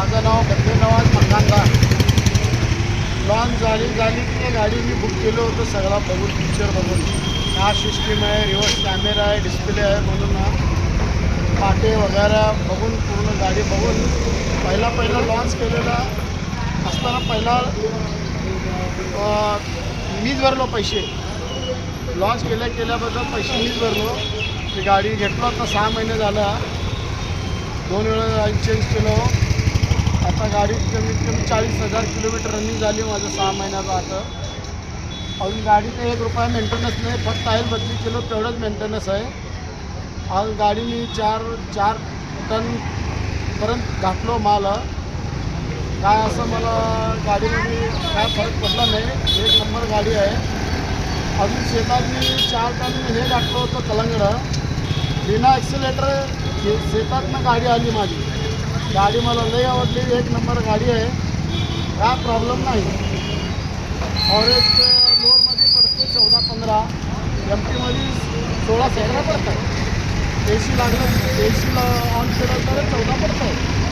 माझं नाव बद्री नवाज मंगानदार लॉन्च झाली झाली की ते गाडी मी बुक केलं होतं सगळा बघून पिक्चर बघून. हा सिस्टीम आहे रिव्हर्स कॅमेरा आहे डिस्प्ले आहे म्हणून ना पाटे वगैरे बघून पूर्ण गाडी बघून. पहिला पहिला लॉन्च केलेला असताना पहिला मीच भरलो पैसे. लॉन्च केल्या केल्याबद्दल पैसे मीच भरलो. ती गाडी घेतलो आता सहा महिने झाला. दोन वेळा चेंज केलं. आता गाडी कमीत कमी चाळीस हजार किलोमीटर रनिंग झाली माझं सहा महिन्याचं आता. अजून गाडीचं एक रुपया मेंटेनन्स नाही फक्त ऑइल बदली केलं तेवढंच मेंटेनन्स आहे. आज गाडी मी चार चार टनपर्यंत घातलो माल. काय असं मला गाडीमध्ये काय फरक पडला नाही एक नंबर गाडी आहे. अजून शेतात मी चार टन हे घातलं होतं कलंगडं. बिना ॲक्सिलेटर शे शेतातनं गाडी आली माझी. गाडी मला लई आवडली. एक नंबर गाडी आहे. काय प्रॉब्लेम नाही. ऑरेज लोडमध्ये पडते चौदा पंधरा. एम टीमध्ये सोळा सतरा पडतात. ए सी लागलं ए सीला ऑन केलं तर चौदा पडतं